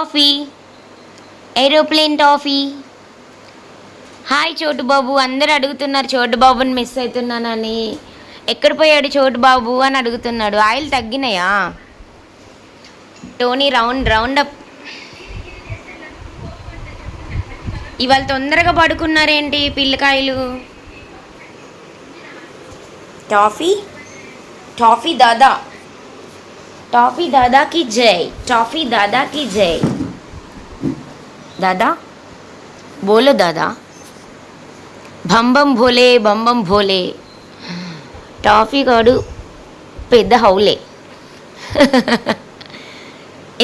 Toffee aeroplane toffee hi చోటు బాబు అందరు అడుగుతున్నారు చోటు బాబుని మిస్ అవుతున్నానని. ఎక్కడ పోయాడు చోటు బాబు అని అడుగుతున్నాడు. Oil తగ్గినాయా? Tony round round up. ఇవాళ తొందరగా పడుకున్నారేంటి పిల్లకాయలు? టాఫీ? టాఫీ దాదా. టాఫీ దాదాకి జై. టాఫీ దాదాకి జై. దాదా? బోలో దాదా? భంబం భోలే బంబం భోలే. టాఫీ కాడు పెద్ద హౌలే.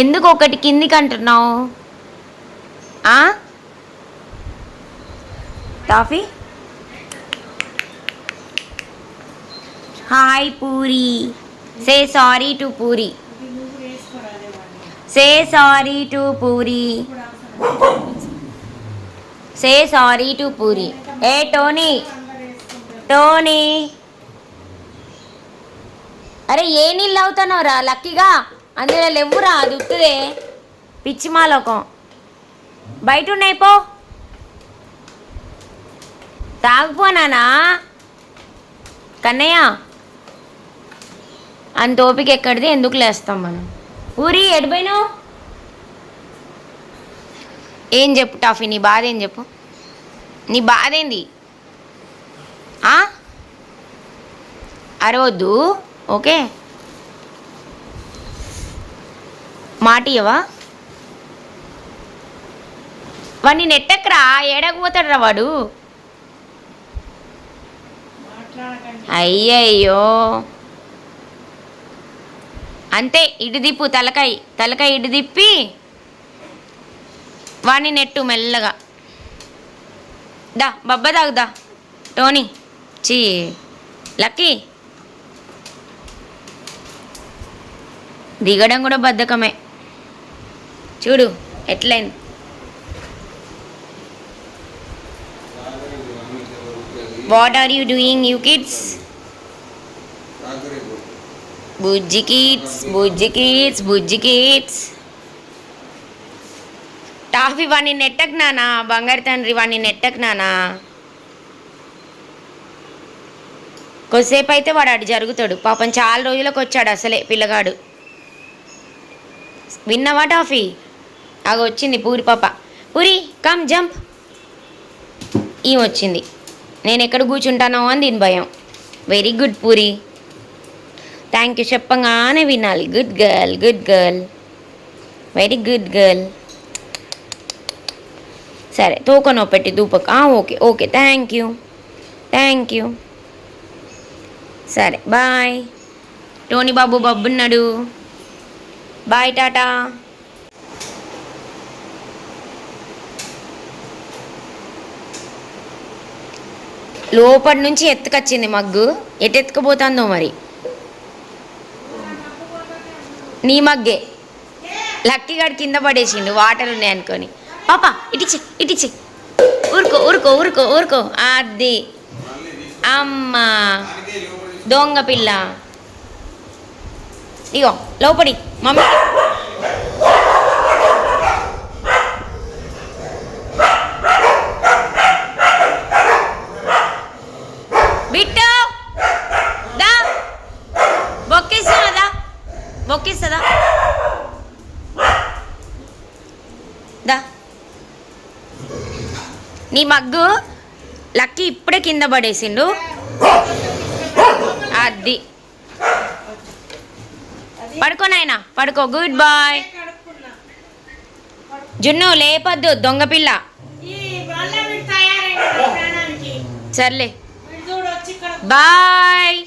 ఎందుకు ఒకటి కిందికి అంటున్నావు? Taffy? Hi Puri. Say sorry to Puri. Say sorry to Puri. Say sorry to Puri A Tony Tony అరే ఏ నీళ్ళు అవుతున్నావురా లక్కీగా? అందులో లేవురా అది ఉత్తుదే. పిచ్చి మాలోకం. బయట ఉన్నాయి పో. తాగిపోనానా కన్నయ్య. అంత ఓపిక ఎక్కడిది? ఎందుకు లేస్తాం మనం? ఊరి ఎడిపోయినావు ఏం చెప్పు టాఫీ నీ బాధ ఏం చెప్పు? నీ బాధ ఏంది? ఆ? అరవద్దు ఓకే? మాట ఇవ్వవా వాడిని నెట్టకరా ఏడకపోతాడు రా వాడు. అయ్యయ్యో. అంతే ఇటు దిప్పు తలకాయ తలకాయ ఇటు దిప్పి వాణ్ణి నెట్టు మెల్లగా. దా బబ్బ తాగుదా టోనీ చీ. లక్కీ. దిగడం కూడా బద్ధకమే. చూడు ఎట్లయింది what are you doing you kids Bujji kids బుజ్జి కిడ్స్ బుజ్జి కిడ్స్ టాఫీ వాడిని నెట్టకు నానా బంగారు తండ్రి వాడిని నెట్టకునానా కొద్దిసేపు అయితే వాడు అటు జరుగుతాడు. పాపం చాలా రోజులకు వచ్చాడు అసలే పిల్లగాడు. విన్నావా టాఫీ? అగ వచ్చింది పూరి పాప. Puri come jump. ఈమె వచ్చింది. నేను ఎక్కడ కూర్చుంటానో అని దీని భయం. Very good Puri. Thank you చెప్పగానే వినాలి. Good girl good girl. Very good girl. సరే తోకనో పెట్టి దూపక. Okay okay. Thank you thank you సరే బాయ్ టోనీ బాబు బబ్బున్నాడు. బాయ్ టాటా. లోపటి నుంచి ఎత్తుకొచ్చింది మగ్గు. ఎటు ఎత్తుకుపోతుందో మరి? నీ మగ్గే. లక్కీ లక్కీగాడు కింద పడేసిండు వాటర్ ఉన్నాయి అనుకొని పాప ఇటిచి ఇటిచి ఊరుకో ఊరుకో ఊరుకో ఊరుకో. అది అమ్మ. దొంగ పిల్ల. ఇగో లోపడి మమ్మీ. బిట్టు. దా. బొక్కిస్తుందా బొక్కిస్తుందా దా. నీ మగ్గు లక్కీ ఇప్పుడే కింద పడేసిండు. అది. పడుకో నాయనా పడుకో. గుడ్ బాయ్ జున్ను లేపద్దు దొంగ పిల్ల. ఈ వల్ల వీడు తయారైంది ప్రాణానికి. సర్లే. బాయ్